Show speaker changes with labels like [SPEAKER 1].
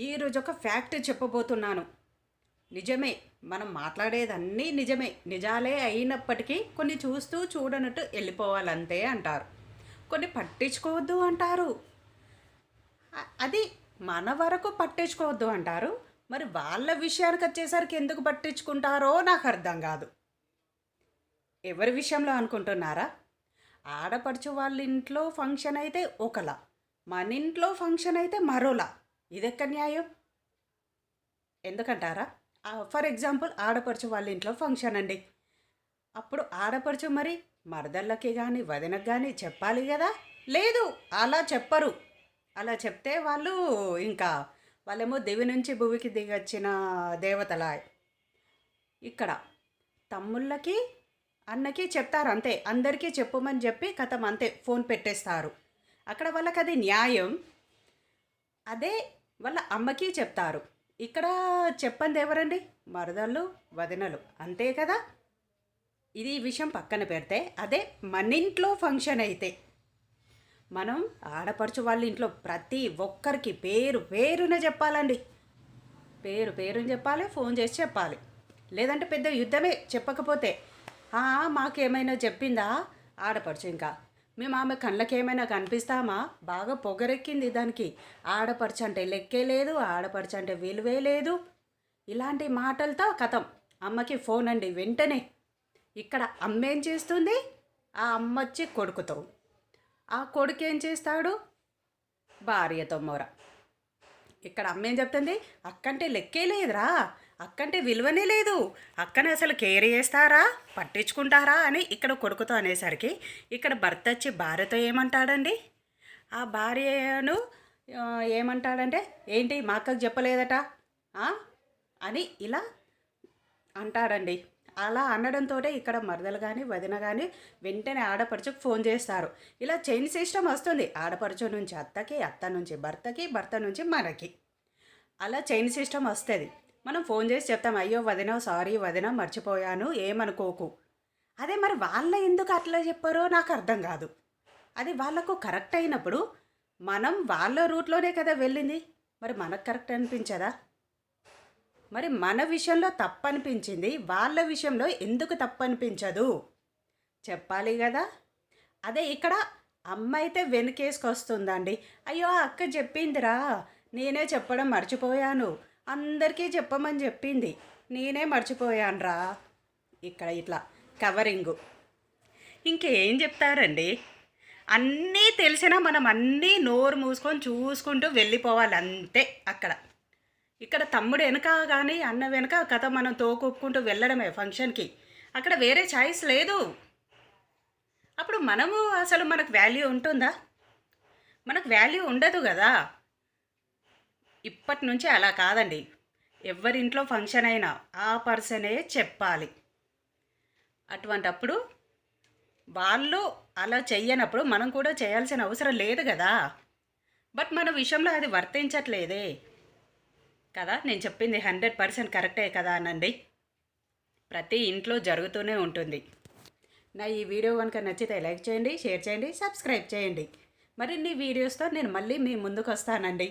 [SPEAKER 1] ఈరోజు ఒక ఫ్యాక్ట్ చెప్పబోతున్నాను. నిజమే మనం మాట్లాడేదన్నీ నిజమే. నిజాలే అయినప్పటికీ కొన్ని చూస్తూ చూడనట్టు వెళ్ళిపోవాలంతే అంటారు. కొన్ని పట్టించుకోవద్దు అంటారు. అది మన వరకు పట్టించుకోవద్దు అంటారు. మరి వాళ్ళ విషయానికి వచ్చేసరికి ఎందుకు పట్టించుకుంటారో నాకు అర్థం కాదు. ఎవరి విషయంలో అనుకుంటున్నారా? ఆడపడుచు వాళ్ళ ఇంట్లో ఫంక్షన్ అయితే ఒకలా మన ఇంట్లో ఫంక్షన్ అయితే మరోలా. ఇదెక్క న్యాయం? ఎందుకంటారా? ఫర్ ఎగ్జాంపుల్ ఆడపడుచు వాళ్ళ ఇంట్లో ఫంక్షన్ అండి. అప్పుడు ఆడపడుచు మరి మరదళ్ళకి కానీ వదినకి కానీ చెప్పాలి కదా? లేదు అలా చెప్పరు. అలా చెప్తే వాళ్ళు ఇంకా వాళ్ళేమో దివి నుంచి భూమికి దిగొచ్చిన దేవతల. ఇక్కడ తమ్ముళ్ళకి అన్నకి చెప్తారు అంతే. అందరికీ చెప్పమని చెప్పి కథం అంతే ఫోన్ పెట్టేస్తారు. అక్కడ వాళ్ళకి అది న్యాయం. అదే వాళ్ళ అమ్మకి చెప్తారు. ఇక్కడ చెప్పంది ఎవరండి? మరదళ్ళు వదినలు. అంతే కదా? ఇది విషయం పక్కన పెడితే అదే మన ఇంట్లో ఫంక్షన్ అయితే. మనం ఆడపడుచు వాళ్ళ ఇంట్లో ప్రతి ఒక్కరికి పేరు పేరున చెప్పాలండి. పేరు పేరుని చెప్పాలి ఫోన్ చేసి చెప్పాలి. లేదంటే పెద్ద యుద్ధమే చెప్పకపోతే మాకేమైనా చెప్పిందా? ఆడపడుచు ఇంకా మేము ఆమె కళ్ళకేమైనా కనిపిస్తామా? బాగా పొగరెక్కింది దానికి. ఆడపడుచు అంటే లెక్కే లేదు ఆడపడుచు అంటే విలువే లేదు. ఇలాంటి మాటలతో కథం. అమ్మకి ఫోన్ అండి వెంటనే. ఇక్కడ అమ్మ ఏం చేస్తుంది? ఆ అమ్మ వచ్చి కొడుకుతో. ఆ కొడుకు ఏం చేస్తాడు? భార్యతో మొర. ఇక్కడ అమ్మ ఏం చెప్తుంది? అక్కంటే లెక్కే లేదురా. అక్కంటే విలువనే లేదు. అక్కని అసలు కేర్ చేస్తారా? పట్టించుకుంటారా? అని ఇక్కడ కొడుకుతో అనేసరికి ఇక్కడ భర్త వచ్చి భార్యతో ఏమంటాడండి? ఆ భార్యను ఏమంటాడంటే ఏంటి మా అక్కకు చెప్పలేదట? అని ఇలా అంటాడండి. అలా అనడంతో ఇక్కడ మరదలు కానీ వదిన కానీ వెంటనే ఆడపడుచుకు ఫోన్ చేస్తారు. ఇలా చైన్ సిస్టమ్ వస్తుంది. ఆడపడుచు నుంచి అత్తకి అత్త నుంచి భర్తకి భర్త నుంచి మనకి. అలా చైన్ సిస్టమ్ వస్తుంది. మనం ఫోన్ చేసి చెప్తాం అయ్యో వదిన సారీ వదిన మర్చిపోయాను ఏమనుకోకు. అదే మరి వాళ్ళ ఎందుకు అట్లా చెప్పారో నాకు అర్థం కాదు. అది వాళ్ళకు కరెక్ట్ అయినప్పుడు మనం వాళ్ళ రూట్లోనే కదా వెళ్ళింది. మరి మనకు కరెక్ట్ అనిపించదా? మరి మన విషయంలో తప్పు అనిపించింది వాళ్ళ విషయంలో ఎందుకు తప్పు అనిపించదు చెప్పాలి కదా. అదే ఇక్కడ అమ్మ అయితే వెనుకేసుకొస్తుందండి. అయ్యో ఆ అక్క చెప్పిందిరా నేనే చెప్పడం మర్చిపోయాను. అందరికీ చెప్పమని చెప్పింది. నేనే మర్చిపోయానురా. ఇక్కడ ఇట్లా కవరింగు. ఇంకేం చెప్తారండి? అన్నీ తెలిసినా మనం అన్నీ నోరు మూసుకొని చూసుకుంటూ వెళ్ళిపోవాలి అంతే అక్కడ. ఇక్కడ తమ్ముడు వెనక కానీ అన్న వెనక కథ మనం తోకొప్పుకుంటూ వెళ్ళడమే ఫంక్షన్కి. అక్కడ వేరే ఛాయిస్ లేదు. అప్పుడు మనము అసలు మనకు వాల్యూ ఉంటుందా? మనకు వాల్యూ ఉండదు కదా. ఇప్పటి నుంచి అలా కాదండి. ఎవరింట్లో ఫంక్షన్ అయినా ఆ పర్సనే చెప్పాలి. అటువంటప్పుడు వాళ్ళు అలా చెయ్యనప్పుడు మనం కూడా చేయాల్సిన అవసరం లేదు కదా. బట్ మన విషయంలో అది వర్తించట్లేదే. కదా నేను చెప్పింది హండ్రెడ్ పర్సెంట్ కరెక్టే కదా అనండి. ప్రతి ఇంట్లో జరుగుతూనే ఉంటుంది. నా ఈ వీడియో కనుక నచ్చితే లైక్ చేయండి షేర్ చేయండి సబ్స్క్రైబ్ చేయండి. మరిన్ని వీడియోస్తో నేను మళ్ళీ మీ ముందుకు వస్తానండి